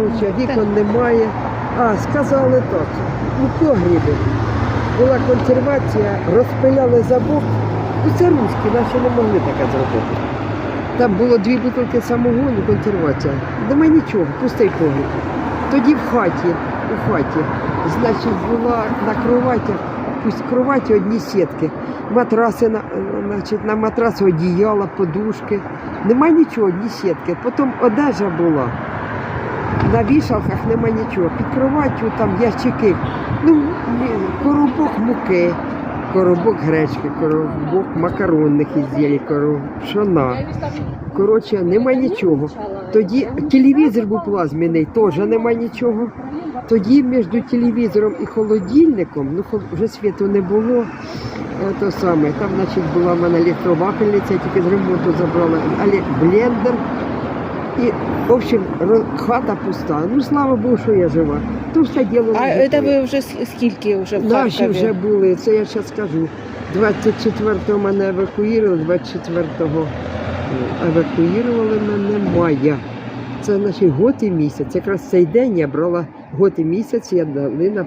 Короче, вікон немає. А, сказали так. У погрібі була консервація, розпиляли забор. Ну це русські, наші не могли таке зробити. Там було дві бутилки самогону, консервація. Нема нічого, пустий погріб. Тоді в хаті, у хаті, значить, була на кроватях, пусть кроваті одні сітки, матраси на, значить, на матраси одіяла, подушки. Нема нічого, одні сітки. Потім одежа була. На вішалках нема нічого. Під кроваттю там ящики. Ну, коробок муки, коробок гречки, коробок макаронних ізділій, коробок пшона. Коротше, нема нічого. Тоді телевізор був плазміний, теж нема нічого. Тоді між телевізором і холодильником, ну вже світу не було. То саме, там, значить, була в мене електровафельниця, я тільки з ремонту забрала, але блендер. І, в общем, хата пуста. Ну, слава Богу, що я жива. То все діло А це ви вже скільки вже в Наші Харкові? вже були, це я зараз скажу. 24-го мене евакуювали, 24-го е, евакуювали мене мая. Це значить год і місяць. Якраз цей день я брала год і місяць, я дали на